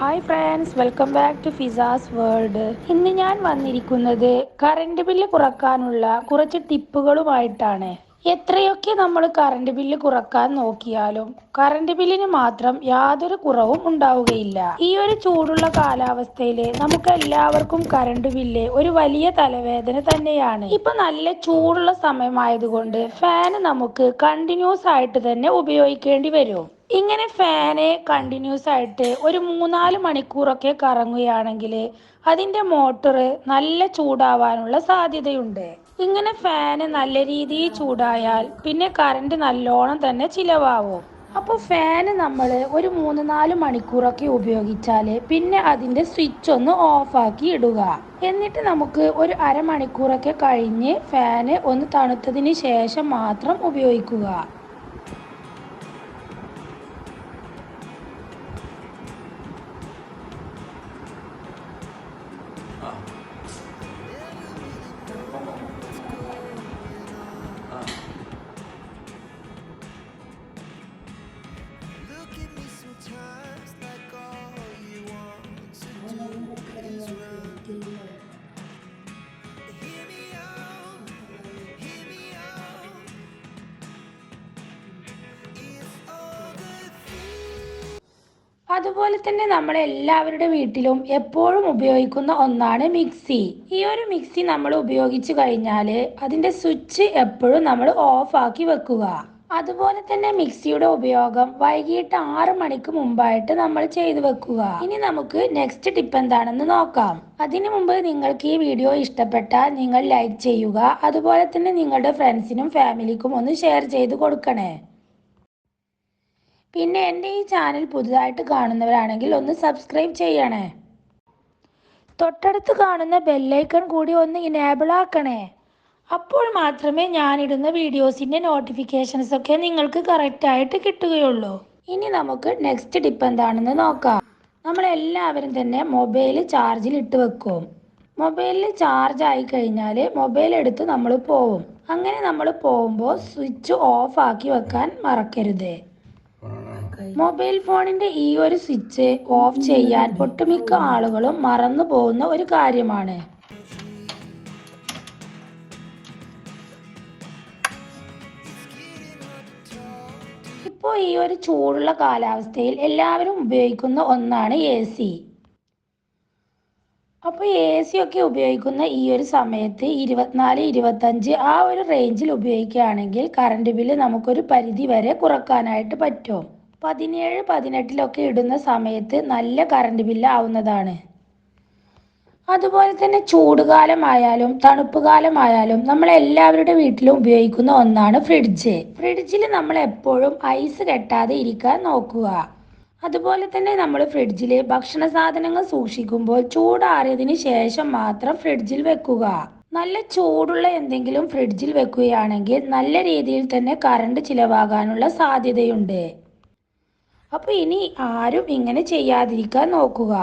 Hi friends welcome back to Fiza's world ഇന്ന് ഞാൻ വന്നിരിക്കുന്നത് കറണ്ട് ബില്ല് കുറക്കാനുള്ള കുറച്ച് ടിപ്പുകളുമായിട്ടാണ്. എത്രയൊക്കെ നമ്മൾ കറണ്ട് ബില്ല് കുറയ്ക്കാൻ നോക്കിയാലും കറണ്ട് ബില്ലിന് മാത്രം യാതൊരു കുറവും ഉണ്ടാവുകയില്ല. ഈ ഒരു ചൂടുള്ള കാലാവസ്ഥയിൽ നമുക്ക് എല്ലാവർക്കും കറണ്ട് ബില്ല് ഒരു വലിയ തലവേദന തന്നെയാണ്. ഇപ്പൊ നല്ല ചൂടുള്ള സമയമായതുകൊണ്ട് ഫാന് നമുക്ക് കണ്ടിന്യൂസ് ആയിട്ട് തന്നെ ഉപയോഗിക്കേണ്ടി വരും. ഇങ്ങനെ ഫാന് കണ്ടിന്യൂസ് ആയിട്ട് ഒരു മൂന്നാൽ മണിക്കൂറൊക്കെ കറങ്ങുകയാണെങ്കിൽ അതിന്റെ മോട്ടർ നല്ല ചൂടാവാനുള്ള സാധ്യതയുണ്ട്. ഇങ്ങനെ ഫാന് നല്ല രീതിയിൽ ചൂടായാൽ പിന്നെ കറണ്ട് നല്ലോണം തന്നെ ചിലവാകും അപ്പോൾ ഫാന് നമ്മൾ ഒരു മൂന്ന് നാല് മണിക്കൂറൊക്കെ ഉപയോഗിച്ചാൽ പിന്നെ അതിന്റെ സ്വിച്ച് ഒന്ന് ഓഫാക്കി ഇടുക. എന്നിട്ട് നമുക്ക് ഒരു അരമണിക്കൂറൊക്കെ കഴിഞ്ഞ് ഫാന് ഒന്ന് തണുത്തതിന് ശേഷം മാത്രം ഉപയോഗിക്കുക. അതുപോലെ തന്നെ നമ്മുടെ എല്ലാവരുടെ വീട്ടിലും എപ്പോഴും ഉപയോഗിക്കുന്ന ഒന്നാണ് മിക്സി. ഈ ഒരു മിക്സി നമ്മൾ ഉപയോഗിച്ചു കഴിഞ്ഞാൽ അതിന്റെ സ്വിച്ച് എപ്പോഴും നമ്മൾ ഓഫ് ആക്കി വെക്കുക. അതുപോലെ തന്നെ മിക്സിയുടെ ഉപയോഗം വൈകിട്ട് ആറ് മണിക്ക് മുമ്പായിട്ട് നമ്മൾ ചെയ്തു വെക്കുക. ഇനി നമുക്ക് നെക്സ്റ്റ് ടിപ്പ് എന്താണെന്ന് നോക്കാം. അതിനു മുമ്പ് നിങ്ങൾക്ക് ഈ വീഡിയോ ഇഷ്ടപ്പെട്ടാൽ നിങ്ങൾ ലൈക്ക് ചെയ്യുക. അതുപോലെ തന്നെ നിങ്ങളുടെ ഫ്രണ്ട്സിനും ഫാമിലിക്കും ഒന്ന് ഷെയർ ചെയ്ത് കൊടുക്കണേ. പിന്നെ എന്റെ ഈ ചാനൽ പുതുതായിട്ട് കാണുന്നവരാണെങ്കിൽ ഒന്ന് സബ്സ്ക്രൈബ് ചെയ്യണേ. തൊട്ടടുത്ത് കാണുന്ന ബെല്ലൈക്കൺ കൂടി ഒന്ന് ഇനേബിൾ ആക്കണേ. അപ്പോൾ മാത്രമേ ഞാനിടുന്ന വീഡിയോസിന്റെ നോട്ടിഫിക്കേഷൻസ് ഒക്കെ നിങ്ങൾക്ക് കറക്റ്റായിട്ട് കിട്ടുകയുള്ളൂ. ഇനി നമുക്ക് നെക്സ്റ്റ് ടിപ്പ് എന്താണെന്ന് നോക്കാം. നമ്മളെല്ലാവരും തന്നെ മൊബൈൽ ചാർജിൽ ഇട്ട് വെക്കും. മൊബൈലിൽ ചാർജ് ആയി കഴിഞ്ഞാൽ മൊബൈൽ എടുത്ത് നമ്മൾ പോവും. അങ്ങനെ നമ്മൾ പോകുമ്പോൾ സ്വിച്ച് ഓഫ് ആക്കി വെക്കാൻ മറക്കരുത്. മൊബൈൽ ഫോണിന്റെ ഈ ഒരു സ്വിച്ച് ഓഫ് ചെയ്യാൻ ഒട്ടുമിക്ക ആളുകളും മറന്നു പോകുന്ന ഒരു കാര്യമാണ്. ഇപ്പോൾ ഈ ഒരു ചൂടുള്ള കാലാവസ്ഥയിൽ എല്ലാവരും ഉപയോഗിക്കുന്ന ഒന്നാണ് എ സി അപ്പോൾ എ സി ഒക്കെ ഉപയോഗിക്കുന്ന ഈ ഒരു സമയത്ത് ഇരുപത്തിനാല് ഇരുപത്തഞ്ച് ആ ഒരു റേഞ്ചിൽ ഉപയോഗിക്കുകയാണെങ്കിൽ കറണ്ട് ബില്ല് നമുക്കൊരു പരിധി വരെ കുറക്കാനായിട്ട് പറ്റും. പതിനേഴ് പതിനെട്ടിലൊക്കെ ഇടുന്ന സമയത്ത് നല്ല കറണ്ട് ബില്ല് ആവുന്നതാണ്. അതുപോലെ തന്നെ ചൂട് ചൂടുകാലമായാലും തണുപ്പ് കാലമായാലും നമ്മൾ എല്ലാവരുടെ വീട്ടിലും ഉപയോഗിക്കുന്ന ഒന്നാണ് ഫ്രിഡ്ജ് ഫ്രിഡ്ജിൽ നമ്മൾ എപ്പോഴും ഐസ് കെട്ടാതെ ഇരിക്കാൻ നോക്കുക. അതുപോലെ തന്നെ നമ്മൾ ഫ്രിഡ്ജിൽ ഭക്ഷണ സാധനങ്ങൾ സൂക്ഷിക്കുമ്പോൾ ചൂടാറിയതിന് ശേഷം മാത്രം ഫ്രിഡ്ജിൽ വെക്കുക. നല്ല ചൂടുള്ള എന്തെങ്കിലും ഫ്രിഡ്ജിൽ വെക്കുകയാണെങ്കിൽ നല്ല രീതിയിൽ തന്നെ കറണ്ട് ചിലവാകാനുള്ള സാധ്യതയുണ്ട്. അപ്പോൾ ഇനി ആരും ഇങ്ങനെ ചെയ്യാതിരിക്കാൻ നോക്കുക.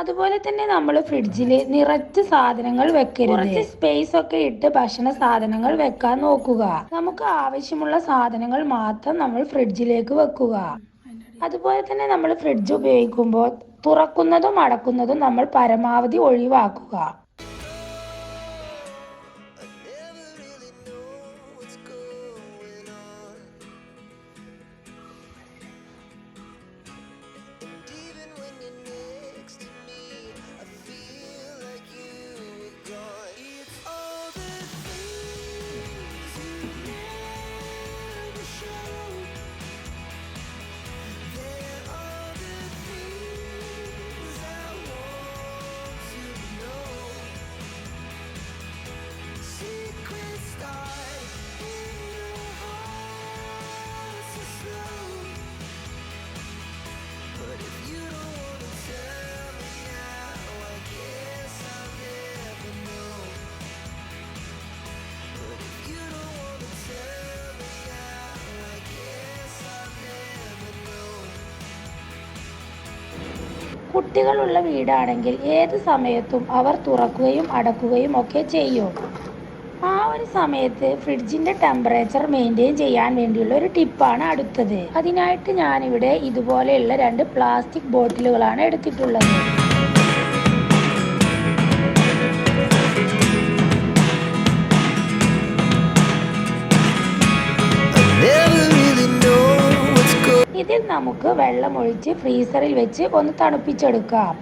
അതുപോലെ തന്നെ നമ്മൾ ഫ്രിഡ്ജിൽ നിറച്ച് സാധനങ്ങൾ വെക്കരുത്. സ്പേസ് ഒക്കെ ഇട്ട് ഭക്ഷണ സാധനങ്ങൾ വെക്കാൻ നോക്കുക. നമുക്ക് ആവശ്യമുള്ള സാധനങ്ങൾ മാത്രം നമ്മൾ ഫ്രിഡ്ജിലേക്ക് വെക്കുക. അതുപോലെ തന്നെ നമ്മൾ ഫ്രിഡ്ജ് ഉപയോഗിക്കുമ്പോൾ തുറക്കുന്നതും അടക്കുന്നതും നമ്മൾ പരമാവധി ഒഴിവാക്കുക. കുട്ടികളുള്ള വീടാണെങ്കിൽ ഏത് സമയത്തും അവർ തുറക്കുകയും അടക്കുകയും ഒക്കെ ചെയ്യും. ആ ഒരു സമയത്ത് ഫ്രിഡ്ജിന്റെ ടെമ്പറേച്ചർ മെയിന്റെയിൻ ചെയ്യാൻ വേണ്ടിയുള്ള ഒരു ടിപ്പാണ് അടുത്തത്. അതിനായിട്ട് ഞാനിവിടെ ഇതുപോലെയുള്ള രണ്ട് പ്ലാസ്റ്റിക് ബോട്ടിലുകളാണ് എടുത്തിട്ടുള്ളത്. ഇതിൽ നമുക്ക് വെള്ളമൊഴിച്ച് ഫ്രീസറിൽ വെച്ച് ഒന്ന് തണുപ്പിച്ചെടുക്കാം.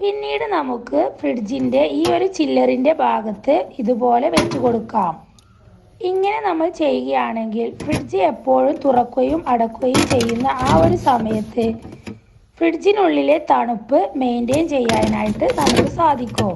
പിന്നീട് നമുക്ക് ഫ്രിഡ്ജിന്റെ ഈ ഒരു ചില്ലറിന്റെ ഭാഗത്ത് ഇതുപോലെ വെച്ച് കൊടുക്കാം ഇങ്ങനെ നമ്മൾ ചെയ്യുകയാണെങ്കിൽ ഫ്രിഡ്ജ് എപ്പോഴും തുറക്കുകയും അടക്കുകയും ചെയ്യുന്ന ആ ഒരു സമയത്ത് ഫ്രിഡ്ജിനുള്ളിലെ തണുപ്പ് മെയിന്റെയിൻ ചെയ്യാനായിട്ട് നമുക്ക് സാധിക്കും.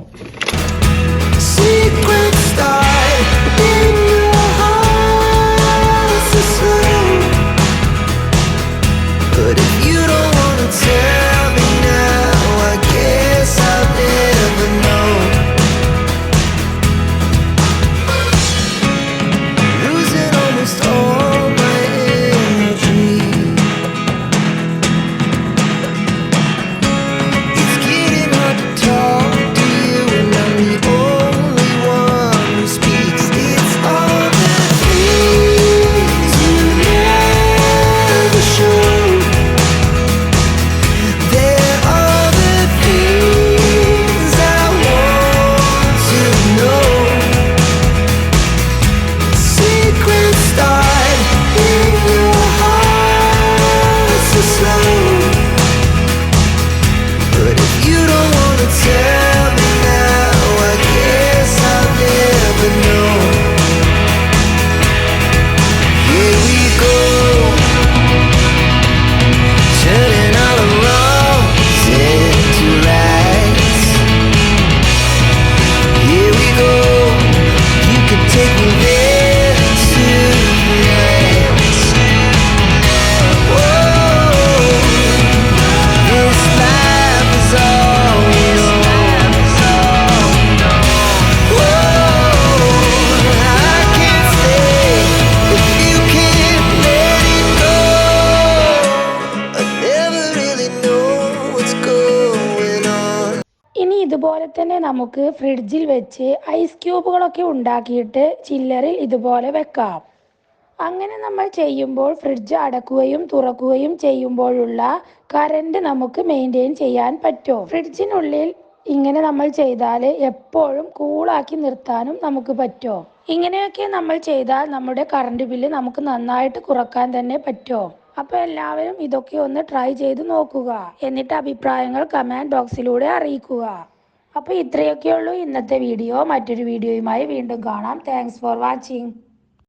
തന്നെ നമുക്ക് ഫ്രിഡ്ജിൽ വെച്ച് ഐസ് ക്യൂബുകളൊക്കെ ഉണ്ടാക്കിയിട്ട് ചില്ലറിൽ ഇതുപോലെ വെക്കാം. അങ്ങനെ നമ്മൾ ചെയ്യുമ്പോൾ ഫ്രിഡ്ജ് അടക്കുകയും തുറക്കുകയും ചെയ്യുമ്പോഴുള്ള കറണ്ട് നമുക്ക് മെയിന്റെയിൻ ചെയ്യാൻ പറ്റും. ഫ്രിഡ്ജിനുള്ളിൽ ഇങ്ങനെ നമ്മൾ ചെയ്താൽ എപ്പോഴും കൂളാക്കി നിർത്താനും നമുക്ക് പറ്റും. ഇങ്ങനെയൊക്കെ നമ്മൾ ചെയ്താൽ നമ്മുടെ കറണ്ട് ബില്ല് നമുക്ക് നന്നായിട്ട് കുറയ്ക്കാൻ തന്നെ പറ്റും. അപ്പോൾ എല്ലാവരും ഇതൊക്കെ ഒന്ന് ട്രൈ ചെയ്ത് നോക്കുക. എന്നിട്ട് അഭിപ്രായങ്ങൾ കമന്റ് ബോക്സിലൂടെ അറിയിക്കുക. അപ്പോൾ ഇത്രയൊക്കെയുള്ളൂ ഇന്നത്തെ വീഡിയോ. മറ്റൊരു വീഡിയോയുമായി വീണ്ടും കാണാം. Thanks for watching